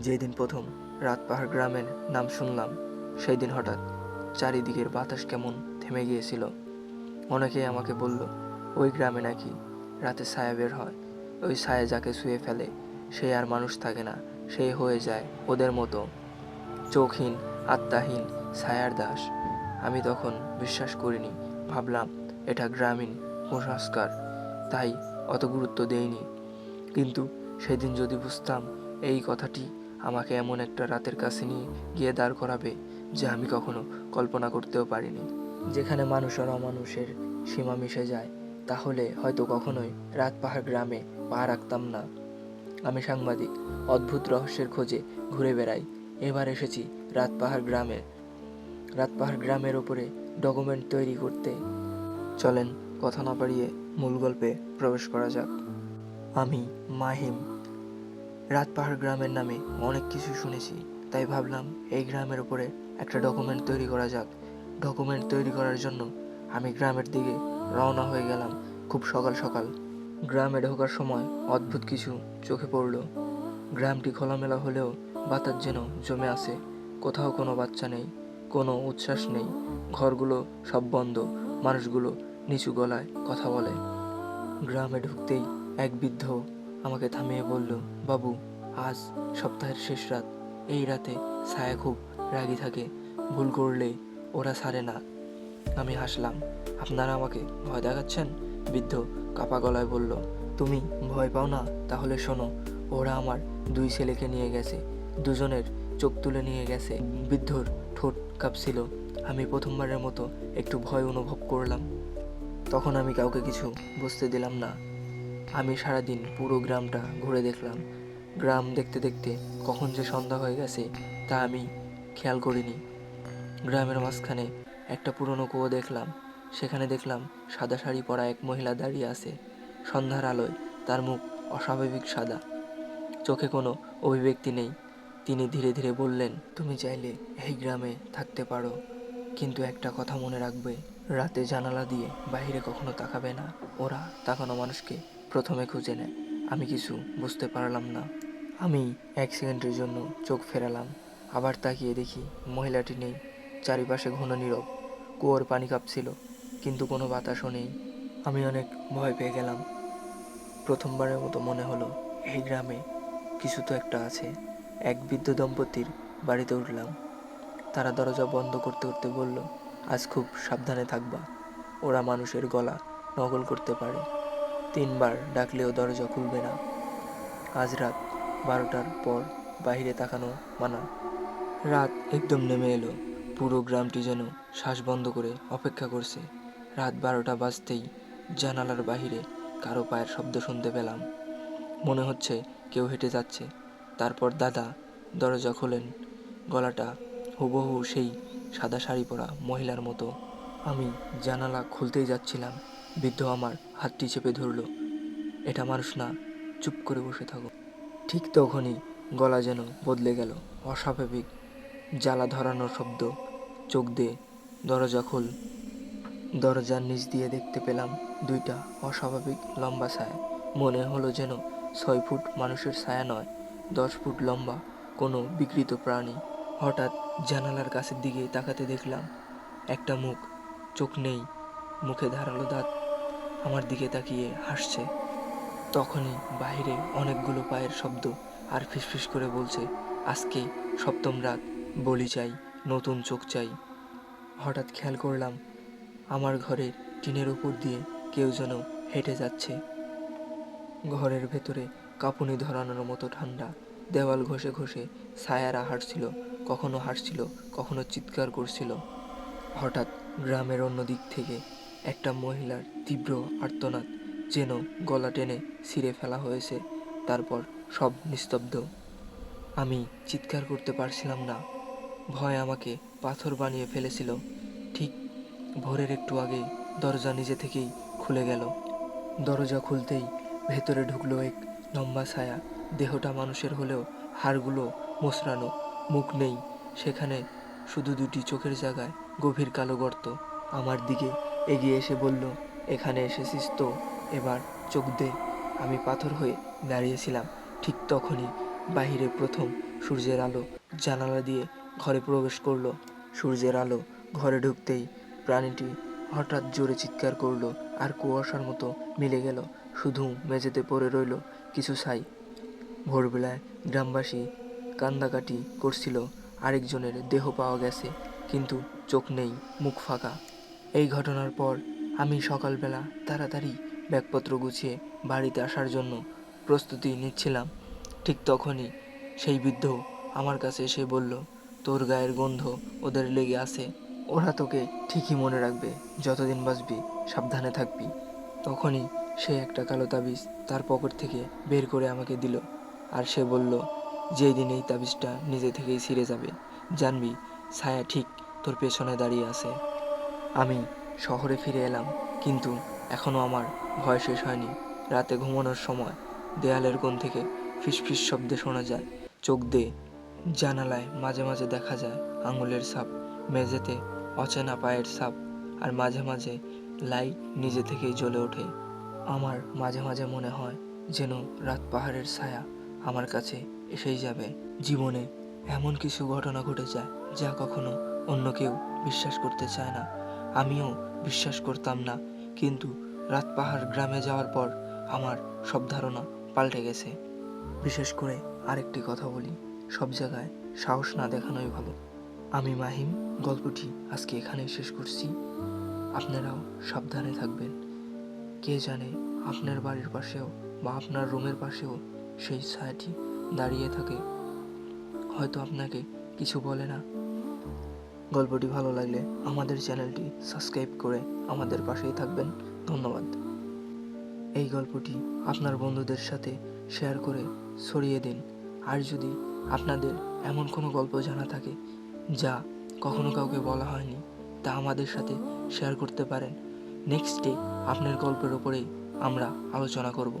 যেদিন প্রথম রাত পাহাড় গ্রামের নাম শুনলাম সেই দিন হঠাৎ চারিদিকের বাতাস কেমন থেমে গিয়েছিল। অনেকেই আমাকে বলল, ওই গ্রামে নাকি রাতে ছায়া বের হয়। ওই ছায়া যাকে শুয়ে ফেলে, সে আর মানুষ থাকে না, সে হয়ে যায় ওদের মতো। চোখহীন, আত্মাহীন ছায়ার দাস। আমি তখন বিশ্বাস করিনি, ভাবলাম, এটা গ্রামীণ কুসংস্কার, তাই অত গুরুত্ব দেইনি। কিন্তু সেদিন যদি বুঝতাম এই কথাটি আমাকে এমন একটা রাতের কাছে নিয়ে গিয়ে দাঁড় করাবে যা আমি কখনো কল্পনা করতেও পারিনি। যেখানে মানুষ আর অমানুষের সীমা মিশে যায়, তাহলে হয়তো কখনোই রাত পাহাড় গ্রামে পা রাখতাম না। আমি সাংবাদিক, অদ্ভুত রহস্যের খোঁজে ঘুরে বেড়াই। এবার এসেছি রাত পাহাড় গ্রামে। রাত পাহাড় গ্রামের ওপরে ডকুমেন্ট তৈরি করতে। চলেন, কথা না বাড়িয়ে মূল গল্পে প্রবেশ করা যাক। আমি মাহিম। রাত পাহাড় গ্রামের নামে অনেক কিছু শুনেছি, তাই ভাবলাম এই গ্রামের উপরে একটা ডকুমেন্ট তৈরি করা যাক। ডকুমেন্ট তৈরি করার জন্য আমি গ্রামের দিকে রওনা হয়ে গেলাম খুব সকাল সকাল। গ্রামে ঢোকার সময় অদ্ভুত কিছু চোখে পড়ল। গ্রামটি খোলামেলা হলেও বাতাস যেন জমে আছে, কোথাও কোনো বাচ্চা নেই, কোনো উচ্ছ্বাস নেই। ঘরগুলো সব বন্ধ, মানুষগুলো নিচু গলায় কথা বলে। গ্রামে ঢুকতেই এক বৃদ্ধ আমাকে থামিয়ে বলল, বাবু, আজ সপ্তাহের শেষ রাত। এই রাতে ছায়া খুব রাগী থাকে। ভুল করলে ওরা সারে না। আমি হাসলাম। আপনারা আমাকে ভয় দেখাচ্ছেন? বৃদ্ধ কাপা গলায় বলল, তুমি ভয় পাও না? তাহলে শোনো, ওরা আমার দুই ছেলেকে নিয়ে গেছে। দুজনের চোখ তুলে নিয়ে গেছে। বৃদ্ধর ঠোঁট কাঁপছিল। আমি প্রথমবারের মতো একটু ভয় অনুভব করলাম। তখন আমি কাউকে কিছু বুঝতে দিলাম না। আমি সারাদিন পুরো গ্রামটা ঘুরে দেখলাম। গ্রাম দেখতে দেখতে কখন যে সন্ধ্যা হয়ে গেছে, তা আমি খেয়াল করিনি। গ্রামের মাঝখানে একটা পুরনো কুয়ো দেখলাম। সেখানে দেখলাম সাদা শাড়ি পরা এক মহিলা দাঁড়িয়ে আছে। সন্ধ্যার আলোয় তার মুখ অস্বাভাবিক সাদা। চোখে কোনো অভিব্যক্তি নেই। তিনি ধীরে ধীরে বললেন, তুমি চাইলে এই গ্রামে থাকতে পারো। কিন্তু একটা কথা মনে রাখবে, রাতে জানালা দিয়ে বাইরে কখনো তাকাবে না। ওরা তাকানো মানুষকে প্রথমে খুঁজে নেয়। আমি কিছু বুঝতে পারলাম না। আমি এক সেকেন্ডের জন্য চোখ ফেরালাম। আবার তাকিয়ে দেখি মহিলাটি নেই। চারিপাশে ঘন নীরব। কুয়োর পানি কাঁপছিল, কিন্তু কোনো বাতাসও নেই। আমি অনেক ভয় পেয়ে গেলাম। প্রথমবারের মতো মনে হলো, এই গ্রামে কিছু তো একটা আছে। এক বৃদ্ধ দম্পতির বাড়িতে উঠলাম। তারা দরজা বন্ধ করতে করতে বলল, আজ খুব সাবধানে থাকবা। ওরা মানুষের গলা নকল করতে পারে। তিনবার ডাকলেও দরজা খুলবে না। আজ রাত বারোটার পর বাইরে তাকানো মানা। রাত একদম নেমে এলো। পুরো গ্রামটি যেন শ্বাস বন্ধ করে অপেক্ষা করছে। রাত বারোটা বাজতেই জানালার বাহিরে কারও পায়ের শব্দ শুনতে পেলাম। মনে হচ্ছে কেউ হেঁটে যাচ্ছে। তারপর দাদা দরজা খোলেন। গলাটা হুবহু সেই সাদা শাড়ি পরা মহিলার মতো। আমি জানালা খুলতেই যাচ্ছিলাম। বৃদ্ধ আমার হাতটি চেপে ধরলো। এটা মানুষ না, চুপ করে বসে থাকো। ঠিক তখনই গলা যেন বদলে গেল, অস্বাভাবিক, জ্বালা ধরানোর শব্দ, চোখ দিয়ে দরজা খোল। দরজার নিচ দিয়ে দেখতে পেলাম দুইটা অস্বাভাবিক লম্বা ছায়া। মনে হলো যেন ছয় ফুট মানুষের ছায়া নয়, দশ ফুট লম্বা কোনো বিকৃত প্রাণী। হঠাৎ জানালার কাছের দিকে তাকাতে দেখলাম, একটা মুখ, চোখ নেই, মুখে ধারালো দাঁত। আমার দিকে তাকিয়ে হাসছে। তখনই বাইরে অনেকগুলো পায়ের শব্দ আর ফিসফিস করে বলছে, আজকে সপ্তম রাত, বলি চাই, নতুন চোখ চাই। হঠাৎ খেয়াল করলাম, আমার ঘরের টিনের উপর দিয়ে কেউ যেন হেঁটে যাচ্ছে। ঘরের ভেতরে কাঁপুনি ধরানোর মতো ঠান্ডা, দেওয়াল ঘষে ঘষে ছায়ারা হাঁটছিল, কখনো হাসছিল, কখনো চিৎকার করছিল। হঠাৎ গ্রামের অন্য দিক থেকে একটা মহিলার তীব্র আর্তনাদ যেন গলা টেনে ছিঁড়ে ফেলা হয়েছে, তারপর সব নিস্তব্ধ। আমি চিৎকার করতে পারছিলাম না। ভয় আমাকে পাথর বানিয়ে ফেলেছিল। ঠিক ভোরের একটু আগে দরজা নিজে থেকেই খুলে গেল। দরজা খুলতেই ভেতরে ঢুকলো এক লম্বা ছায়া। দেহটা মানুষের হলেও হাড়গুলো মোচড়ানো মুখ নেই। সেখানে শুধু দুটি চোখের জায়গায় গভীর কালো গর্ত। আমার দিকে এগিয়ে এসে বলল, এখানে এসেছিস তো? এবার চোখ দে। আমি পাথর হয়ে দাঁড়িয়েছিলাম ঠিক তখনই। বাহিরে প্রথম সূর্যের আলো জানালা দিয়ে ঘরে প্রবেশ করল। সূর্যের আলো ঘরে ঢুকতেই প্রাণীটি হঠাৎ জোরে চিৎকার করল আর কুয়াশার মতো মিলে গেল। শুধু মেঝেতে পড়ে রইল কিছু ছাই। ভোরবেলায় গ্রামবাসী কান্দাকাটি করছিল, আরেকজনের দেহ পাওয়া গেছে, কিন্তু চোখ নেই, মুখ ফাঁকা। এই ঘটনার পর আমি সকালবেলা তাড়াতাড়ি ব্যাগপত্র গুছিয়ে বাড়িতে আসার জন্য প্রস্তুতি নিচ্ছিলাম। ঠিক তখনই সেই বৃদ্ধ আমার কাছে এসে বলল, তোর গায়ের গন্ধ ওদের লেগে আছে। ওরা তোকে ঠিকই মনে রাখবে। যতদিন বাঁচবি, সাবধানে থাকবি। তখনই সে একটা কালো তাবিজ তার পকেট থেকে বের করে আমাকে দিল আর সে বলল, যেই দিন এই তাবিজটা নিজে থেকেই ছিঁড়ে যাবে, জানবি ছায়া ঠিক তোর পেছনে দাঁড়িয়ে আছে। আমি শহরে ফিরে এলাম, কিন্তু এখনও আমার ভয় শেষ হয়নি। রাতে ঘুমানোর সময় দেয়ালের কোণ থেকে ফিসফিস শব্দে শোনা যায়, চোখ দিয়ে জানালায় মাঝে মাঝে দেখা যায় আঙুলের ছাপ, মেঝেতে অচেনা পায়ের ছাপ, আর মাঝে মাঝে লাইট নিজে থেকেই জ্বলে ওঠে। আমার মাঝে মাঝে মনে হয় যেন রাত পাহাড়ের ছায়া আমার কাছে এসেই যাবে। জীবনে এমন কিছু ঘটনা ঘটে যায় যা কখনো অন্য কেউ বিশ্বাস করতে চায় না। আমিও বিশ্বাস করতাম না, কিন্তু রাত পাহাড় গ্রামে যাওয়ার পর আমার সব ধারণা পাল্টে গেছে। বিশেষ করে আরেকটি কথা বলি, সব জায়গায় সাহস না দেখানোই ভালো। আমি মাহিম, গল্পটি আজকে এখানেই শেষ করছি। আপনারাও সাবধানে থাকবেন। কে জানে আপনার বাড়ির পাশেও বা আপনার রুমের পাশেও সেই ছায়াটি দাঁড়িয়ে থাকে। হয়তো আপনাকে কিছু বলে না। গল্পটি ভালো লাগলে আমাদের চ্যানেলটি সাবস্ক্রাইব করে আমাদের পাশেই থাকবেন। ধন্যবাদ। এই গল্পটি আপনার বন্ধুদের সাথে শেয়ার করে ছড়িয়ে দিন। আর যদি আপনাদের এমন কোনো গল্প জানা থাকে যা কখনো কাউকে বলা হয়নি, তা আমাদের সাথে শেয়ার করতে পারেন। নেক্সট ডে আপনার গল্পের ওপরেই আমরা আলোচনা করব।